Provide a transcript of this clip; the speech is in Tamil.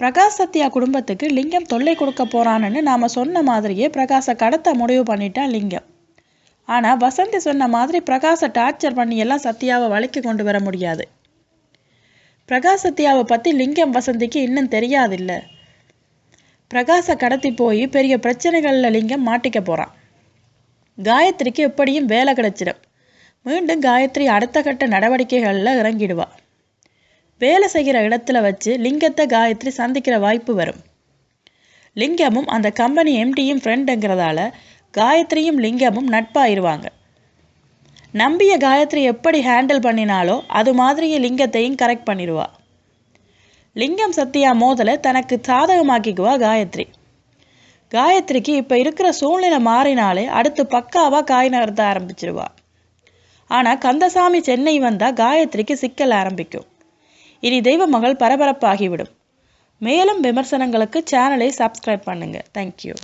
பிரகாஷ் சத்யா குடும்பத்துக்கு லிங்கம் தொல்லை கொடுக்க போறான்னு நாம சொன்ன மாதிரியே பிரகாஷை கடத்த முடிவு பண்ணிட்டா லிங்கம். ஆனா வசந்தி சொன்ன மாதிரி பிரகாஷை டார்ச்சர் பண்ணி எல்லாம் சத்யாவை வழிக்கு கொண்டு வர முடியாது. பிரகாஷ் சத்யாவை பத்தி லிங்கம் வசந்திக்கு இன்னும் தெரியாதில்ல. பிரகாஷை கடத்தி போய் பெரிய பிரச்சனைகள்ல லிங்கம் மாட்டிக்க போறான். காயத்ரிக்கு எப்படியும் வேலை கிடைச்சிடும். மீண்டும் காயத்ரி அடுத்த கட்ட நடவடிக்கைகளில் இறங்கிடுவாள் வேலை செய்கிற இடத்துல வச்சு லிங்கத்தை காயத்ரி சந்திக்கிற வாய்ப்பு வரும். லிங்கமும் அந்த கம்பெனி எம்டியும் ஃப்ரெண்டுங்கிறதால காயத்ரியும் லிங்கமும் நட்பாயிருவாங்க. நம்பிய காயத்ரி எப்படி ஹேண்டில் பண்ணினாலோ அது மாதிரியே லிங்கத்தையும் கரெக்ட் பண்ணிடுவா லிங்கம் சத்தியா மோதலை தனக்கு சாதகமாக்கிக்குவா காயத்ரி. காயத்ரிக்கு இப்போ இருக்கிற சூழ்நிலை மாறினாலே அடுத்து பக்காவாக காய் நகர்த்த ஆரம்பிச்சிருவா. ஆனால் கந்தசாமி சென்னை வந்தால் காயத்ரிக்கு சிக்கல் ஆரம்பிக்கும். இனி தெய்வ மகள் பரபரப்பாகிவிடும். மேலும் விமர்சனங்களுக்கு சேனலை சப்ஸ்கிரைப் பண்ணுங்கள் தேங்க்யூ